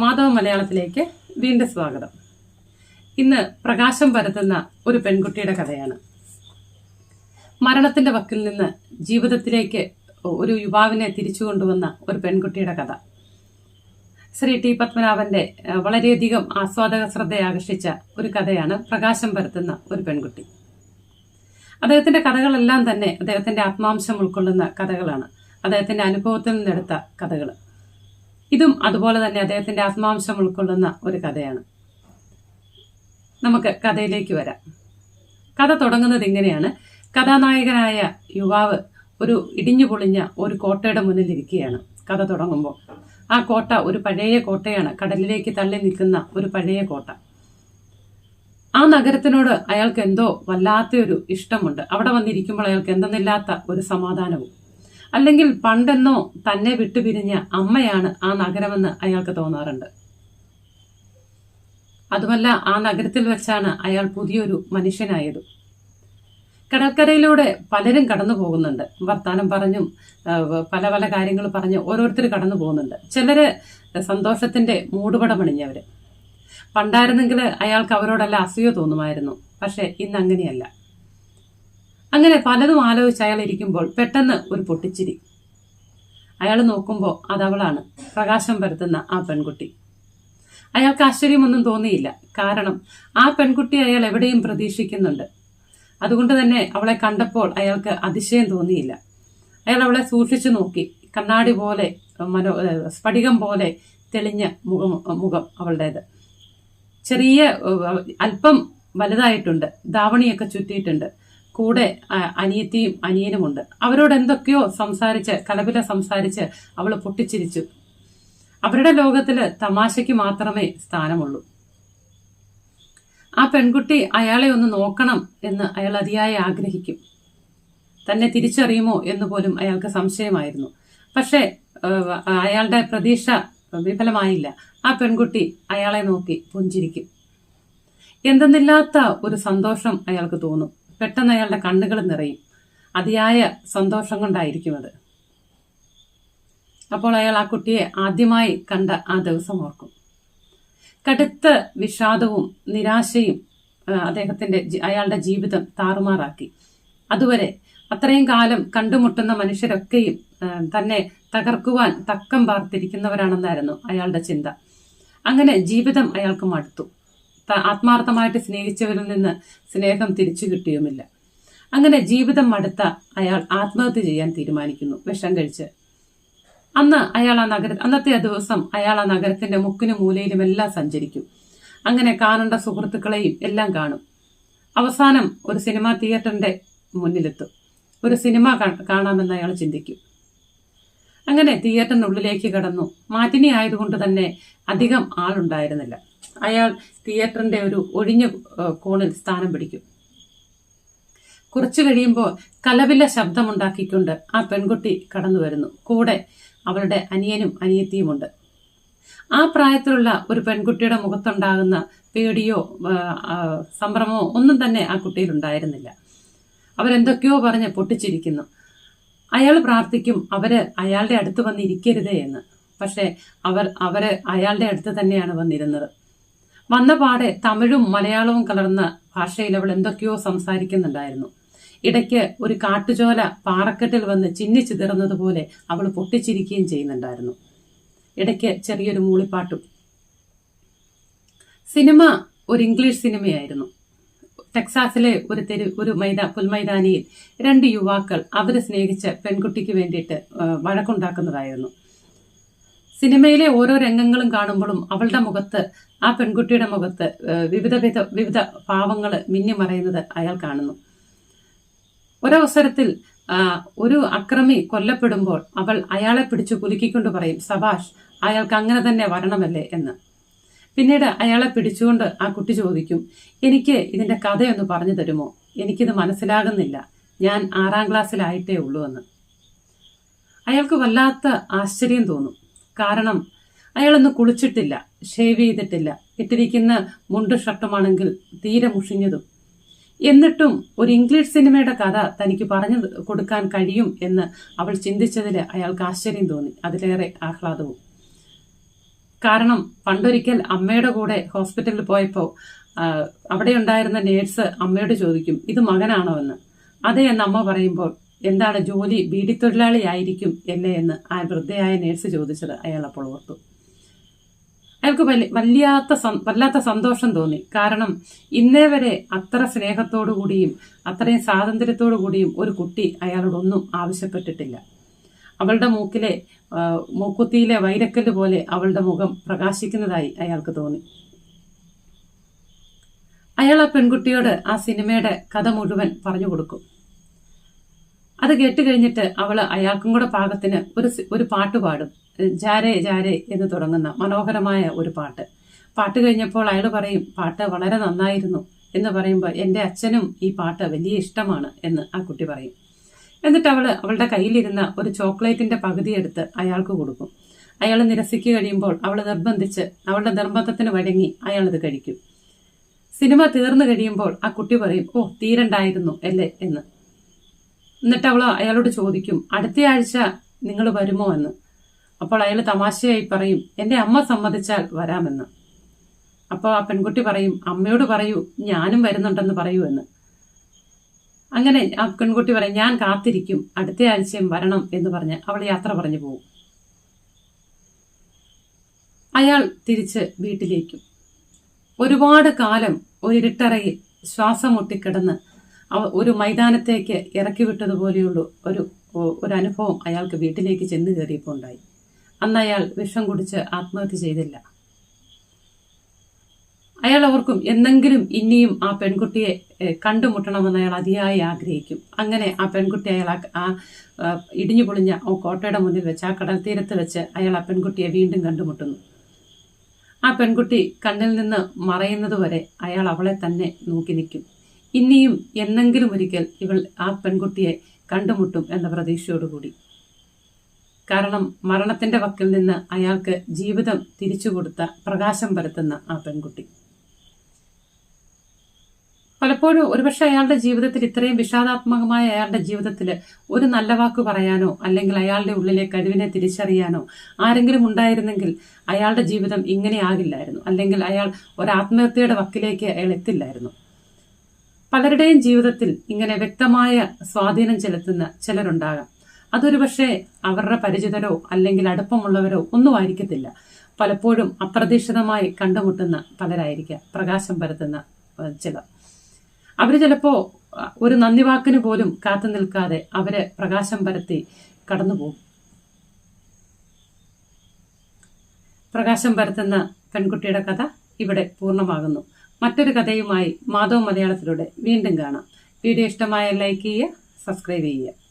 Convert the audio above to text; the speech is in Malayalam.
മാധവ മലയാളത്തിലേക്ക് വീണ്ടും സ്വാഗതം. ഇന്ന് പ്രകാശം പരത്തുന്ന ഒരു പെൺകുട്ടിയുടെ കഥയാണ്. മരണത്തിന്റെ വക്കിൽ നിന്ന് ജീവിതത്തിലേക്ക് ഒരു യുവാവിനെ തിരിച്ചു കൊണ്ടുവന്ന ഒരു പെൺകുട്ടിയുടെ കഥ. ശ്രീ ടി പത്മനാഭന്റെ വളരെയധികം ആസ്വാദക ശ്രദ്ധയെ ആകർഷിച്ച ഒരു കഥയാണ് പ്രകാശം പരത്തുന്ന ഒരു പെൺകുട്ടി. അദ്ദേഹത്തിന്റെ കഥകളെല്ലാം തന്നെ അദ്ദേഹത്തിന്റെ ആത്മാംശം ഉൾക്കൊള്ളുന്ന കഥകളാണ്. അദ്ദേഹത്തിന്റെ അനുഭവത്തിൽ നിന്നെടുത്ത കഥകൾ ഇതും അതുപോലെ തന്നെ അദ്ദേഹത്തിന്റെ ആത്മാംശം ഉൾക്കൊള്ളുന്ന ഒരു കഥയാണ്. നമുക്ക് കഥയിലേക്ക് വരാം. കഥ തുടങ്ങുന്നത് ഇങ്ങനെയാണ്. കഥാനായകനായ യുവാവ് ഒരു ഇടിഞ്ഞു പൊളിഞ്ഞ ഒരു കോട്ടയുടെ മുന്നിൽ ഇരിക്കുകയാണ്. കഥ തുടങ്ങുമ്പോൾ ആ കോട്ട ഒരു പഴയ കോട്ടയാണ്. കടലിലേക്ക് തള്ളി നിൽക്കുന്ന ഒരു പഴയ കോട്ട. ആ നഗരത്തിനോട് അയാൾക്ക് എന്തോ വല്ലാത്തൊരു ഇഷ്ടമുണ്ട്. അവിടെ വന്നിരിക്കുമ്പോൾ അയാൾക്ക് എന്തെന്നില്ലാത്ത ഒരു സമാധാനവും അല്ലെങ്കിൽ പണ്ടെന്നോ തന്നെ വിട്ടുപിരിഞ്ഞ അമ്മയാണ് ആ നഗരമെന്ന് അയാൾക്ക് തോന്നാറുണ്ട്. അതുമല്ല ആ നഗരത്തിൽ വെച്ചാണ് അയാൾ പുതിയൊരു മനുഷ്യനായത്. കടൽക്കരയിലൂടെ പലരും കടന്നു പോകുന്നുണ്ട്. വർത്താനം പറഞ്ഞും പല പല കാര്യങ്ങൾ പറഞ്ഞ് ഓരോരുത്തർ കടന്നു പോകുന്നുണ്ട്. ചിലര് സന്തോഷത്തിന്റെ മൂടുപടമണിഞ്ഞവർ പണ്ടായിരുന്നെങ്കിൽ അയാൾക്ക് അവരോടല്ല അസൂയ തോന്നുമായിരുന്നു. പക്ഷെ ഇന്ന് അങ്ങനെയല്ല അങ്ങനെ പലതും ആലോചിച്ച് അയാൾ ഇരിക്കുമ്പോൾ പെട്ടെന്ന് ഒരു പൊട്ടിച്ചിരി. അയാൾ നോക്കുമ്പോൾ അതവളാണ്. പ്രകാശം പരത്തുന്ന ആ പെൺകുട്ടി. അയാൾക്ക് ആശ്ചര്യമൊന്നും തോന്നിയില്ല. കാരണം ആ പെൺകുട്ടി അയാൾ എവിടെയും പ്രതീക്ഷിക്കുന്നുണ്ട്. അതുകൊണ്ട് തന്നെ അവളെ കണ്ടപ്പോൾ അയാൾക്ക് അതിശയം തോന്നിയില്ല. അയാൾ അവളെ സൂക്ഷിച്ചു നോക്കി. കണ്ണാടി പോലെ മനോ സ്ഫടികം പോലെ തെളിഞ്ഞ മുഖം മുഖം അവളുടേത്. ചെറിയ അല്പം വലുതായിട്ടുണ്ട്. ദാവണിയൊക്കെ ചുറ്റിയിട്ടുണ്ട്. കൂടെ അനിയത്തിയും അനിയനുമുണ്ട്. അവരോട് എന്തൊക്കെയോ സംസാരിച്ച് കലപില സംസാരിച്ച് അവൾ പൊട്ടിച്ചിരിച്ചു. അവരുടെ ലോകത്തിൽ തമാശയ്ക്ക് മാത്രമേ സ്ഥാനമുള്ളൂ. ആ പെൺകുട്ടി അയാളെ ഒന്ന് നോക്കണം എന്ന് അയാൾ അതിയായി ആഗ്രഹിക്കും. തന്നെ തിരിച്ചറിയുമോ എന്ന് പോലും അയാൾക്ക് സംശയമായിരുന്നു. പക്ഷേ അയാളുടെ പ്രതീക്ഷ വിഫലമായില്ല. ആ പെൺകുട്ടി അയാളെ നോക്കി പുഞ്ചിരിക്കും. എന്തെന്നില്ലാത്ത ഒരു സന്തോഷം അയാൾക്ക് തോന്നും. പെട്ടെന്ന് അയാളുടെ കണ്ണുകൾ നിറയും. അതിയായ സന്തോഷം കൊണ്ടായിരിക്കും അത്. അപ്പോൾ അയാൾ ആ കുട്ടിയെ ആദ്യമായി കണ്ട ആ ദിവസം ഓർക്കും. കടുത്ത വിഷാദവും നിരാശയും അദ്ദേഹത്തിന്റെ അയാളുടെ ജീവിതം താറുമാറാക്കി. അതുവരെ അത്രയും കാലം കണ്ടുമുട്ടുന്ന മനുഷ്യരൊക്കെയും തന്നെ തകർക്കുവാൻ തക്കം പാർത്തിരിക്കുന്നവരാണെന്നായിരുന്നു അയാളുടെ ചിന്ത. അങ്ങനെ ജീവിതം അയാൾക്ക് മടുത്തു. ആത്മാർത്ഥമായിട്ട് സ്നേഹിച്ചവരിൽ നിന്ന് സ്നേഹം തിരിച്ചു കിട്ടിയുമില്ല. അങ്ങനെ ജീവിതം മടുത്ത അയാൾ ആത്മഹത്യ ചെയ്യാൻ തീരുമാനിക്കുന്നു. വിഷം കഴിച്ച്. അന്ന് അയാൾ ആ നഗര അന്നത്തെ ആ ദിവസം അയാൾ ആ നഗരത്തിന്റെ മുക്കിനും മൂലയിലും എല്ലാം സഞ്ചരിക്കും. അങ്ങനെ കാണേണ്ട സുഹൃത്തുക്കളെയും എല്ലാം കാണും. അവസാനം ഒരു സിനിമാ തിയേറ്ററിന്റെ മുന്നിലെത്തും. ഒരു സിനിമ കാണാമെന്ന് അയാൾ ചിന്തിക്കും. അങ്ങനെ തിയേറ്ററിനുള്ളിലേക്ക് കടന്നു. മാറ്റിനി ആയതുകൊണ്ട് തന്നെ അധികം ആളുണ്ടായിരുന്നില്ല. അയാൾ തിയേറ്ററിന്റെ ഒരു ഒഴിഞ്ഞ കോണിൽ സ്ഥാനം പിടിക്കും. കുറച്ചു കഴിയുമ്പോൾ കലവില ശബ്ദമുണ്ടാക്കിക്കൊണ്ട് ആ പെൺകുട്ടി കടന്നു വരുന്നു. കൂടെ അവളുടെ അനിയനും അനിയത്തിയുമുണ്ട്. ആ പ്രായത്തിലുള്ള ഒരു പെൺകുട്ടിയുടെ മുഖത്തുണ്ടാകുന്ന പേടിയോ സംഭ്രമമോ ഒന്നും തന്നെ ആ കുട്ടിയിൽ ഉണ്ടായിരുന്നില്ല. അവരെന്തൊക്കെയോ പറഞ്ഞ് പൊട്ടിച്ചിരിക്കുന്നു. അയാൾ പ്രാർത്ഥിക്കും അവർ അയാളുടെ അടുത്ത് വന്നിരിക്കരുത് എന്ന്. പക്ഷെ അവർ അവർ അയാളുടെ അടുത്ത് തന്നെയാണ് വന്നിരുന്നത്. വന്ന പാടെ തമിഴും മലയാളവും കലർന്ന ഭാഷയിൽ അവൾ എന്തൊക്കെയോ സംസാരിക്കുന്നുണ്ടായിരുന്നു. ഇടയ്ക്ക് ഒരു കാട്ടുചോല പാറക്കെട്ടിൽ വന്ന് ചിന്നിച്ചിതിർന്നതുപോലെ അവൾ പൊട്ടിച്ചിരിക്കുകയും ചെയ്യുന്നുണ്ടായിരുന്നു. ഇടയ്ക്ക് ചെറിയൊരു മൂളിപ്പാട്ടും. സിനിമ ഒരു ഇംഗ്ലീഷ് സിനിമയായിരുന്നു. ടെക്സാസിലെ ഒരു തെരു ഒരു മൈതാ പുൽമൈതാനിയിൽ രണ്ട് യുവാക്കൾ അവരെ സ്നേഹിച്ച പെൺകുട്ടിക്ക് വേണ്ടിയിട്ട് വഴക്കുണ്ടാക്കുന്നതായിരുന്നു. സിനിമയിലെ ഓരോ രംഗങ്ങളും കാണുമ്പോഴും അവളുടെ മുഖത്ത് ആ പെൺകുട്ടിയുടെ മുഖത്ത് വിവിധ വിധ വിവിധ ഭാവങ്ങൾ മിന്നിമറയുന്നത് അയാൾ കാണുന്നു. ഒരവസരത്തിൽ ഒരു അക്രമി കൊല്ലപ്പെടുമ്പോൾ അവൾ അയാളെ പിടിച്ചു കുലുക്കിക്കൊണ്ട് പറയും സബാഷ് അയാൾക്ക് അങ്ങനെ തന്നെ വരണമല്ലേ? എന്ന്. പിന്നീട് അയാളെ പിടിച്ചുകൊണ്ട് ആ കുട്ടി ചോദിക്കും എനിക്ക് ഇതിന്റെ കഥയൊന്ന് പറഞ്ഞു തരുമോ? എനിക്കിത് മനസ്സിലാകുന്നില്ല. ഞാൻ ആറാം ക്ലാസ്സിലായിട്ടേ ഉള്ളൂ എന്ന്. അയാൾക്ക് വല്ലാത്ത ആശ്ചര്യം തോന്നും. കാരണം അയാളൊന്ന് കുളിച്ചിട്ടില്ല ഷേവ് ചെയ്തിട്ടില്ല. ഇട്ടിരിക്കുന്ന മുണ്ട് ഷർട്ടുമാണെങ്കിൽ തീരെ മുഷിഞ്ഞതും. എന്നിട്ടും ഒരു ഇംഗ്ലീഷ് സിനിമയുടെ കഥ തനിക്ക് പറഞ്ഞു കൊടുക്കാൻ കഴിയും എന്ന് അവൾ ചിന്തിച്ചതിൽ അയാൾക്ക് ആശ്ചര്യം തോന്നി. അതിലേറെ ആഹ്ലാദവും. കാരണം പണ്ടൊരിക്കൽ അമ്മയുടെ കൂടെ ഹോസ്പിറ്റലിൽ പോയപ്പോൾ അവിടെ ഉണ്ടായിരുന്ന നേഴ്സ് അമ്മയോട് ചോദിക്കും ഇത് മകനാണോ എന്ന്? അതെ എന്ന് അമ്മ പറയുമ്പോൾ എന്താണ് ജോലി ബീഡിത്തൊഴിലാളി ആയിരിക്കും എന്നെ എന്ന്? ആ വൃദ്ധയായ നേഴ്സ് ചോദിച്ചത് അയാൾ അപ്പോൾ ഓർത്തു. അയാൾക്ക് വലിയ വല്ലാത്ത വല്ലാത്ത സന്തോഷം തോന്നി. കാരണം ഇന്നേ വരെ അത്ര സ്നേഹത്തോടു കൂടിയും അത്രയും സ്വാതന്ത്ര്യത്തോടു കൂടിയും ഒരു കുട്ടി അയാളോടൊന്നും ആവശ്യപ്പെട്ടിട്ടില്ല. അവളുടെ മൂക്കിലെ മൂക്കുത്തിയിലെ വൈരക്കല്ല് പോലെ അവളുടെ മുഖം പ്രകാശിക്കുന്നതായി അയാൾക്ക് തോന്നി. അയാൾ ആ പെൺകുട്ടിയോട് ആ സിനിമയുടെ കഥ മുഴുവൻ പറഞ്ഞു കൊടുക്കും. അത് കേട്ട് കഴിഞ്ഞിട്ട് അവൾ അയാൾക്കും കൂടെ പാകത്തിന് ഒരു ഒരു പാട്ട് പാടും. ജാരേ ജാരേ എന്ന് തുടങ്ങുന്ന മനോഹരമായ ഒരു പാട്ട്. പാട്ട് കഴിഞ്ഞപ്പോൾ അയാൾ പറയും പാട്ട് വളരെ നന്നായിരുന്നു എന്ന് പറയുമ്പോൾ എന്റെ അച്ഛനും ഈ പാട്ട് വലിയ ഇഷ്ടമാണ് എന്ന് ആ കുട്ടി പറയും. എന്നിട്ട് അവൾ അവളുടെ കയ്യിലിരുന്ന ഒരു ചോക്ലേറ്റിന്റെ പകുതി എടുത്ത് അയാൾക്ക് കൊടുക്കും. അയാൾ നിരസിക്കു കഴിയുമ്പോൾ അവൾ നിർബന്ധിച്ച് അവളുടെ നിർബന്ധത്തിന് വഴങ്ങി അയാളത് കഴിക്കും. സിനിമ തീർന്നു കഴിയുമ്പോൾ ആ കുട്ടി പറയും ഓ തീരണ്ടായിരുന്നു അല്ലേ? എന്ന്. എന്നിട്ട് അവൾ അയാളോട് ചോദിക്കും അടുത്ത ആഴ്ച നിങ്ങൾ വരുമോ? എന്ന്. അപ്പോൾ അയാൾ തമാശയായി പറയും എന്റെ അമ്മ സമ്മതിച്ചാൽ വരാമെന്ന്. അപ്പോൾ ആ പെൺകുട്ടി പറയും അമ്മയോട് പറയൂ ഞാനും വരുന്നുണ്ടെന്ന് പറയൂ എന്ന്. അങ്ങനെ ആ പെൺകുട്ടി പറയും ഞാൻ കാത്തിരിക്കും. അടുത്ത ആഴ്ചയും വരണം എന്ന് പറഞ്ഞ് അവൾ യാത്ര പറഞ്ഞു പോകും. അയാൾ തിരിച്ച് വീട്ടിലേക്കും. ഒരുപാട് കാലം ഒരു ഇരുട്ടറയിൽ ശ്വാസം മുട്ടിക്കിടന്ന് ഒരു മൈതാനത്തേക്ക് ഇറക്കി വിട്ടതുപോലെയുള്ള ഒരു ഒരു അനുഭവം അയാൾക്ക് വീട്ടിലേക്ക് ചെന്ന് കയറിയപ്പോൾ ഉണ്ടായി. അന്ന് അയാൾ വിഷം കുടിച്ച് ആത്മഹത്യ ചെയ്തില്ല. അയാൾ ഓർക്കും എന്നെങ്കിലും ഇനിയും ആ പെൺകുട്ടിയെ കണ്ടുമുട്ടണമെന്ന് അയാൾ അതിയായി ആഗ്രഹിക്കും. അങ്ങനെ ആ പെൺകുട്ടി അയാൾ ആ, ഇടിഞ്ഞു പൊളിഞ്ഞ ആ കോട്ടയുടെ മുന്നിൽ വെച്ച് ആ കടൽ തീരത്ത് വെച്ച് അയാൾ ആ പെൺകുട്ടിയെ വീണ്ടും കണ്ടുമുട്ടുന്നു. ആ പെൺകുട്ടി കണ്ണിൽ നിന്ന് മറയുന്നത് വരെ അയാൾ അവളെ തന്നെ നോക്കി നിൽക്കും. ഇനിയും എന്നെങ്കിലും ഒരിക്കൽ ഇവൾ ആ പെൺകുട്ടിയെ കണ്ടുമുട്ടും എന്ന പ്രതീക്ഷയോടുകൂടി. കാരണം മരണത്തിന്റെ വക്കിൽ നിന്ന് അയാൾക്ക് ജീവിതം തിരിച്ചു കൊടുത്ത പ്രകാശം പരത്തുന്ന ആ പെൺകുട്ടി. പലപ്പോഴും ഒരുപക്ഷെ അയാളുടെ ജീവിതത്തിൽ ഇത്രയും വിഷാദാത്മകമായ അയാളുടെ ജീവിതത്തിൽ ഒരു നല്ല വാക്ക് പറയാനോ അല്ലെങ്കിൽ അയാളുടെ ഉള്ളിലെ കഴിവിനെ തിരിച്ചറിയാനോ ആരെങ്കിലും ഉണ്ടായിരുന്നെങ്കിൽ അയാളുടെ ജീവിതം ഇങ്ങനെ ആകില്ലായിരുന്നു. അല്ലെങ്കിൽ അയാൾ ഒരു ആത്മഹത്യയുടെ വക്കിലേക്ക് അയാൾ എത്തില്ലായിരുന്നു. പലരുടെയും ജീവിതത്തിൽ ഇങ്ങനെ വ്യക്തമായ സ്വാധീനം ചെലുത്തുന്ന ചിലരുണ്ടാകാം. അതൊരു പക്ഷേ അവരുടെ പരിചിതരോ അല്ലെങ്കിൽ അടുപ്പമുള്ളവരോ ഒന്നും ആയിരിക്കത്തില്ല. പലപ്പോഴും അപ്രതീക്ഷിതമായി കണ്ടുമുട്ടുന്ന പലരായിരിക്കാം പ്രകാശം പരത്തുന്ന ചിലർ. അവർ ചിലപ്പോ ഒരു നന്ദി വാക്കിന് പോലും കാത്തു നിൽക്കാതെ അവർ പ്രകാശം പരത്തി കടന്നുപോകും പ്രകാശം പരത്തുന്ന പെൺകുട്ടിയുടെ കഥ ഇവിടെ പൂർണമാകുന്നു. മറ്റൊരു കഥയുമായി മാധവ് മലയാളത്തിലൂടെ വീണ്ടും കാണാം. വീഡിയോ ഇഷ്ടമായ ലൈക്ക് ചെയ്യുക സബ്സ്ക്രൈബ് ചെയ്യുക.